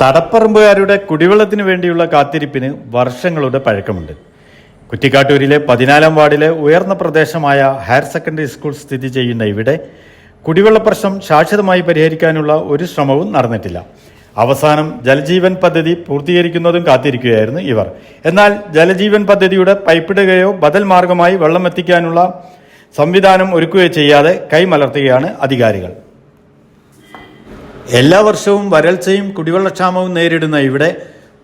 തടപ്പറമ്പുകാരുടെ കുടിവെള്ളത്തിന് വേണ്ടിയുള്ള കാത്തിരിപ്പിന് വർഷങ്ങളുടെ പഴക്കമുണ്ട്. കുറ്റിക്കാട്ടൂരിലെ പതിനാലാം വാർഡിലെ ഉയർന്ന പ്രദേശമായ ഹയർ സെക്കൻഡറി സ്കൂൾ സ്ഥിതി ചെയ്യുന്ന ഇവിടെ കുടിവെള്ള പ്രശ്നം ശാശ്വതമായി പരിഹരിക്കാനുള്ള ഒരു ശ്രമവും നടന്നിട്ടില്ല. അവസാനം ജലജീവൻ പദ്ധതി പൂർത്തീകരിക്കുന്നതും കാത്തിരിക്കുകയായിരുന്നു ഇവർ. എന്നാൽ ജലജീവൻ പദ്ധതിയുടെ പൈപ്പിടുകയോ ബദൽ മാർഗമായി വെള്ളം എത്തിക്കാനുള്ള സംവിധാനം ഒരുക്കുകയോ ചെയ്യാതെ കൈമലർത്തുകയാണ് അധികാരികൾ. എല്ലാ വർഷവും വരൾച്ചയും കുടിവെള്ളക്ഷാമവും നേരിടുന്ന ഇവിടെ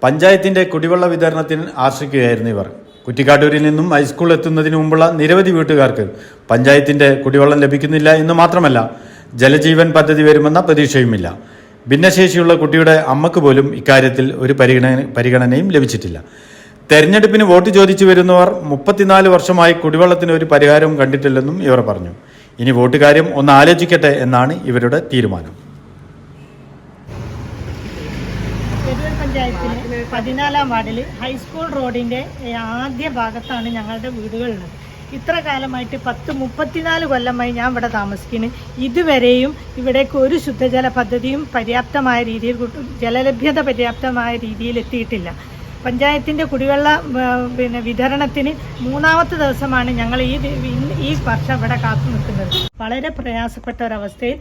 പഞ്ചായത്തിന്റെ കുടിവെള്ള വിതരണത്തിന് ആശ്രയിക്കുകയായിരുന്നു ഇവർ. കുറ്റിക്കാട്ടൂരിൽ നിന്നും ഹൈസ്കൂൾ എത്തുന്നതിന് മുമ്പുള്ള നിരവധി വീട്ടുകാർക്ക് പഞ്ചായത്തിന്റെ കുടിവെള്ളം ലഭിക്കുന്നില്ല എന്ന് മാത്രമല്ല ജലജീവൻ പദ്ധതി വരുമെന്ന പ്രതീക്ഷയുമില്ല. ഭിന്നശേഷിയുള്ള കുട്ടിയുടെ അമ്മയ്ക്ക് പോലും ഇക്കാര്യത്തിൽ ഒരു പരിഗണന പരിഗണനയും ലഭിച്ചിട്ടില്ല. തെരഞ്ഞെടുപ്പിന് വോട്ട് ചോദിച്ചു വരുന്നവർ മുപ്പത്തിനാല് വർഷമായി കുടിവെള്ളത്തിന് ഒരു പരിഹാരവും കണ്ടിട്ടില്ലെന്നും ഇവർ പറഞ്ഞു. ഇനി വോട്ട് കാര്യം ഒന്ന് ആലോചിക്കട്ടെ എന്നാണ് ഇവരുടെ തീരുമാനം. എരൂർ പഞ്ചായത്തിലെ പതിനാലാം വാർഡിൽ ഹൈസ്കൂൾ റോഡിന്റെ ആദ്യ ഭാഗത്താണ് ഞങ്ങളുടെ വീടുകളുള്ളത്. ഇത്ര കാലമായിട്ട് പത്ത് മുപ്പത്തിനാല് കൊല്ലമായി ഞാൻ ഇവിടെ താമസിക്കുന്നു. ഇതുവരെയും ഇവിടേക്ക് ഒരു ശുദ്ധജല പദ്ധതിയും പര്യാപ്തമായ രീതിയിൽ ജലലഭ്യത പര്യാപ്തമായ രീതിയിൽ എത്തിയിട്ടില്ല. പഞ്ചായത്തിന്റെ കുടിവെള്ള പിന്നെ വിതരണത്തിന് മൂന്നാമത്തെ ദിവസമാണ് ഞങ്ങൾ ഈ ഈ വർഷം ഇവിടെ കാത്തു നിൽക്കുന്നത്. വളരെ പ്രയാസപ്പെട്ട ഒരവസ്ഥയിൽ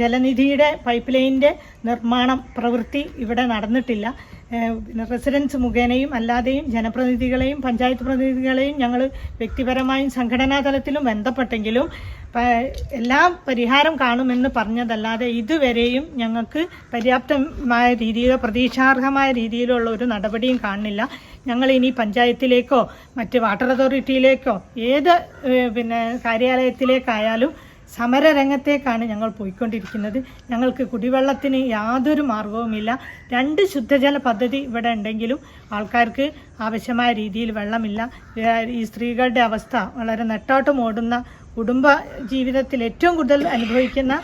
ജലനിധിയുടെ പൈപ്പ് ലൈനിന്റെ നിർമ്മാണം പ്രവൃത്തി ഇവിടെ നടന്നിട്ടില്ല. പിന്നെ റെസിഡൻസ് മുഖേനയും അല്ലാതെയും ജനപ്രതിനിധികളെയും പഞ്ചായത്ത് പ്രതിനിധികളെയും ഞങ്ങൾ വ്യക്തിപരമായും സംഘടനാ തലത്തിലും ബന്ധപ്പെട്ടെങ്കിലും എല്ലാം പരിഹാരം കാണുമെന്ന് പറഞ്ഞതല്ലാതെ ഇതുവരെയും ഞങ്ങൾക്ക് പര്യാപ്തമായ രീതിയിലോ പ്രതീക്ഷാർഹമായ രീതിയിലുള്ള ഒരു നടപടിയും കാണുന്നില്ല. ഞങ്ങൾ ഇനി പഞ്ചായത്തിലേക്കോ മറ്റ് വാട്ടർ അതോറിറ്റിയിലേക്കോ ഏത് പിന്നെ കാര്യാലയത്തിലേക്കായാലും സമരരംഗത്തേക്കാണ് ഞങ്ങൾ പോയിക്കൊണ്ടിരിക്കുന്നത്. ഞങ്ങൾക്ക് കുടിവെള്ളത്തിന് യാതൊരു മാർഗവുമില്ല. രണ്ട് ശുദ്ധജല പദ്ധതി ഇവിടെ ഉണ്ടെങ്കിലും ആൾക്കാർക്ക് ആവശ്യമായ രീതിയിൽ വെള്ളമില്ല. ഈ സ്ത്രീകളുടെ അവസ്ഥ വളരെ നെട്ടോട്ടം ഓടുന്ന കുടുംബ ജീവിതത്തിൽ ഏറ്റവും കൂടുതൽ അനുഭവിക്കുന്ന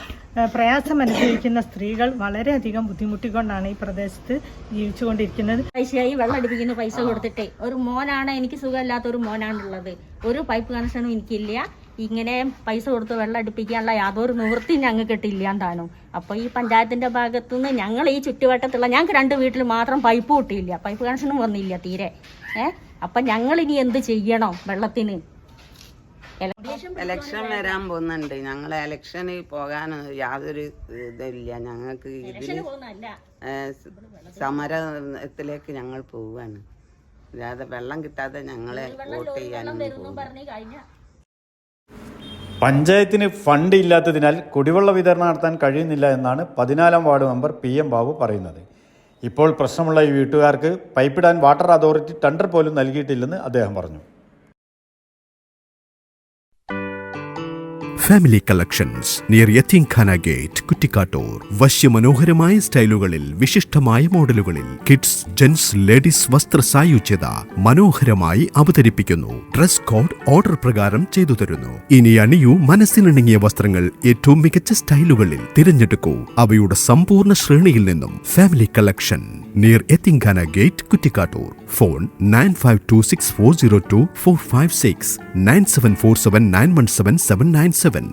പ്രയാസം അനുഭവിക്കുന്ന സ്ത്രീകൾ വളരെയധികം ബുദ്ധിമുട്ടിക്കൊണ്ടാണ് ഈ പ്രദേശത്ത് ജീവിച്ചുകൊണ്ടിരിക്കുന്നത്. പൈസയായി വെള്ളം അടിപ്പിക്കുന്ന പൈസ കൊടുത്തിട്ടേ. ഒരു മോനാണ് എനിക്ക് സുഖമില്ലാത്ത ഒരു മോനാണുള്ളത്. ഒരു പൈപ്പ് കണക്ഷനും എനിക്കില്ല. ഇങ്ങനെ പൈസ കൊടുത്ത് വെള്ളം അടുപ്പിക്കാനുള്ള യാതൊരു നിവൃത്തിയും ഞങ്ങൾക്ക് ഇട്ടില്ല താനും അപ്പോൾ ഈ പഞ്ചായത്തിന്റെ ഭാഗത്തുനിന്ന് ഞങ്ങൾ ഈ ചുറ്റുവട്ടത്തുള്ള ഞങ്ങൾക്ക് രണ്ട് വീട്ടിൽ മാത്രം പൈപ്പ് കിട്ടിയില്ല. പൈപ്പ് കണക്ഷനും വന്നില്ല തീരെ. ഏ? അപ്പം ഞങ്ങൾ ഇനി എന്ത് ചെയ്യണം വെള്ളത്തിന്? എലക്ഷൻ വരാൻ പോകുന്നുണ്ട്. ഞങ്ങൾ എലക്ഷന് പോകാൻ യാതൊരു ഇതില്ല ഞങ്ങൾക്ക് ഇതിൽ സമരത്തിലേക്ക് ഞങ്ങൾ പോവാണ്. അല്ലാതെ വെള്ളം കിട്ടാതെ ഞങ്ങളെ വോട്ട് ചെയ്യാനൊന്നും പോകും പഞ്ചായത്തിന് ഫണ്ട് ഇല്ലാത്തതിനാൽ കുടിവെള്ള വിതരണം നടത്താൻ കഴിയുന്നില്ല എന്നാണ് പതിനാലാം ward member P M Babu പറയുന്നത്. ഇപ്പോൾ പ്രശ്നമുള്ള ഈ വീട്ടുകാർക്ക് പൈപ്പിടാൻ വാട്ടർ അതോറിറ്റി ടെൻഡർ പോലും നൽകിയിട്ടില്ലെന്ന് അദ്ദേഹം പറഞ്ഞു. Family collections near Yatheemkhana gate Kuttikkattoor വശ്യമനോഹരമായ സ്റ്റൈലുകളിൽ വിശിഷ്ടമായ മോഡലുകളിൽ കിഡ്സ് ജെന്റ്സ് ലേഡീസ് വസ്ത്ര സായുജ്യത മനോഹരമായി അവതരിപ്പിക്കുന്നു. ഡ്രസ് കോഡ് ഓർഡർ പ്രകാരം ചെയ്തു തരുന്നു. ഇനി അണിയൂ മനസ്സിനിണങ്ങിയ വസ്ത്രങ്ങൾ ഏറ്റവും മികച്ച സ്റ്റൈലുകളിൽ തിരഞ്ഞെടുക്കൂ. അവയുടെ സമ്പൂർണ ശ്രേണിയിൽ നിന്നും family collection near Yatheemkhana gate Kuttikkattoor phone nine five two six four zero two four five six nine seven four seven nine one seven seven nine seven